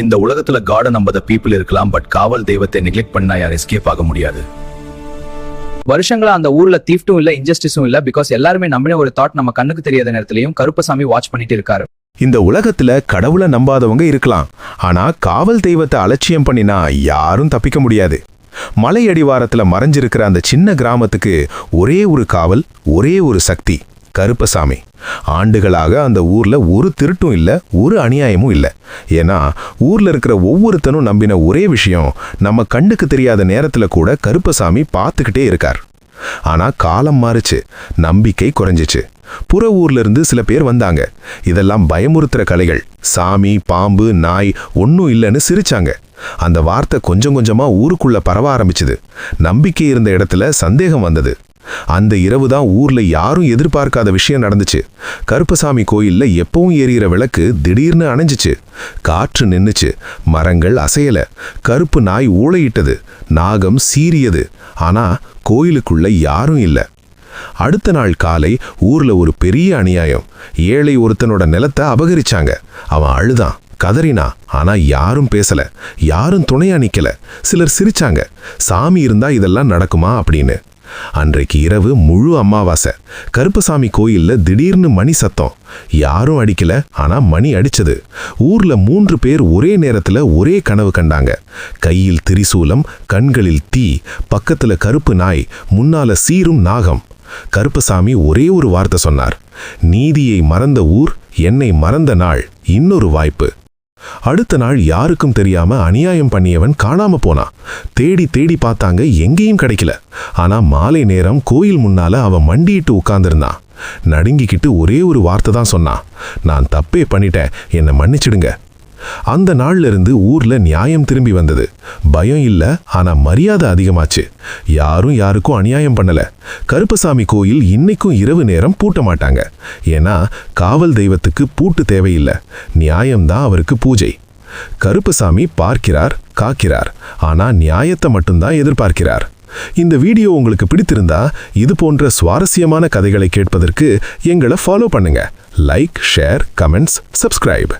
இந்த உலகத்துல காட நம்பத பீப்புள் இருக்கலாம் பட் காவல் தெய்வத்தை நெக்லெக்ட் பண்ணா யார் எஸ்கேப் ஆக முடியாது. வருஷங்களா அந்த ஊர்ல தீஃப்டும் இல்ல இன்ஜஸ்டிஸும் இல்ல பிகாஸ் எல்லாருமே நம்பின ஒரு தாட் நம்ம கண்ணுக்கு தெரியாத நேரத்திலையும் கருப்பசாமி வாட்ச் பண்ணிட்டு இருக்காரு. இந்த உலகத்துல கடவுளை நம்பாதவங்க இருக்கலாம். ஆனா காவல் தெய்வத்தை அலட்சியம் பண்ணினா யாரும் தப்பிக்க முடியாது. மலை அடிவாரத்துல மறைஞ்சிருக்கிற அந்த சின்ன கிராமத்துக்கு ஒரே ஒரு காவல் ஒரே ஒரு சக்தி. கருப்பசாமி. ஆண்டுகளாக அந்த ஊர்ல ஒரு திருட்டும் இல்லை ஒரு அநியாயமும் இல்லை. ஏன்னா ஊர்ல இருக்கிற ஒவ்வொருத்தனும் நம்பின ஒரே விஷயம் நம்ம கண்ணுக்கு தெரியாத நேரத்துல கூட கருப்பசாமி பார்த்துக்கிட்டே இருக்கார். ஆனா காலம் மாறுச்சு நம்பிக்கை குறைஞ்சிச்சு. புற ஊர்ல இருந்து சில பேர் வந்தாங்க. இதெல்லாம் பயமுறுத்துற கலைகள் சாமி பாம்பு நாய் ஒன்னும் இல்லைன்னு சிரிச்சாங்க. அந்த வார்த்தை கொஞ்சம் கொஞ்சமா ஊருக்குள்ள பரவ ஆரம்பிச்சது. நம்பிக்கை இருந்த இடத்துல சந்தேகம் வந்தது. அந்த இரவு தான் ஊர்ல யாரும் எதிர்பார்க்காத விஷயம் நடந்துச்சு. கருப்பசாமி கோயில்ல எப்பவும் எரியிற விளக்கு திடீர்னு அணைஞ்சிச்சு. காற்று நின்னுச்சு. மரங்கள் அசையல. கருப்பு நாய் ஊழையிட்டது நாகம் சீரியது ஆனா கோயிலுக்குள்ள யாரும் இல்ல. அடுத்த நாள் காலை ஊர்ல ஒரு பெரிய அநியாயம். ஏழை ஒருத்தனோட நிலத்தை அபகரிச்சாங்க. அவன் அழுதான். கதறினா. ஆனா யாரும் பேசல. யாரும் துணையா நிக்கல. சிலர் சிரிச்சாங்க. சாமி இருந்தா இதெல்லாம் நடக்குமா அப்படின்னு. அன்றைக்கு இரவு முழு அமாவாசை. கருப்பசாமி கோயில்ல திடீர்னு மணி சத்தம். யாரும் அடிக்கல ஆனா மணி அடிச்சது. ஊர்ல மூன்று பேர் ஒரே நேரத்துல ஒரே கனவு கண்டாங்க. கையில் திரிசூலம் கண்களில் தீ பக்கத்துல கருப்பு நாய் முன்னால சீரும் நாகம். கருப்பசாமி ஒரே ஒரு வார்த்தை சொன்னார். நீதியை மறந்த ஊர் என்னை மறந்த நாள் இன்னொரு வாய்ப்பு. அடுத்த நாள் யாருக்கும் தெரியாம அநியாயம் பண்ணியவன் காணாம போனான் தேடி தேடி பார்த்தாங்க எங்கேயும் கிடைக்கல. ஆனா மாலை நேரம் கோயில் முன்னால அவன் மண்டியிட்டு உட்கார்ந்திருந்தான் நடுங்கிக்கிட்டு ஒரே ஒரு வார்த்தை தான் சொன்னான் நான் தப்பே பண்ணிட்டேன். என்னை மன்னிச்சிடுங்க. அந்த நாள்ல இருந்து ஊர்ல நியாயம் திரும்பி வந்தது. பயம் இல்ல ஆனா மரியாதை அதிகமாச்சு. யாரும் யாருக்கும் அநியாயம் பண்ணல. கருப்பசாமி கோயில் இன்னைக்கும் இரவு நேரம் பூட்ட மாட்டாங்க. ஏன்னா காவல் தெய்வத்துக்கு பூட்டு தேவையில்லை. நியாயம்தான் அவருக்கு பூஜை. கருப்பசாமி பார்க்கிறார் காக்கிறார். ஆனா நியாயத்தை மட்டும்தான் எதிர்பார்க்கிறார். இந்த வீடியோ உங்களுக்கு பிடித்திருந்தா இது போன்ற சுவாரஸ்யமான கதைகளை கேட்பதற்கு எங்களை ஃபாலோ பண்ணுங்க. Like share comments subscribe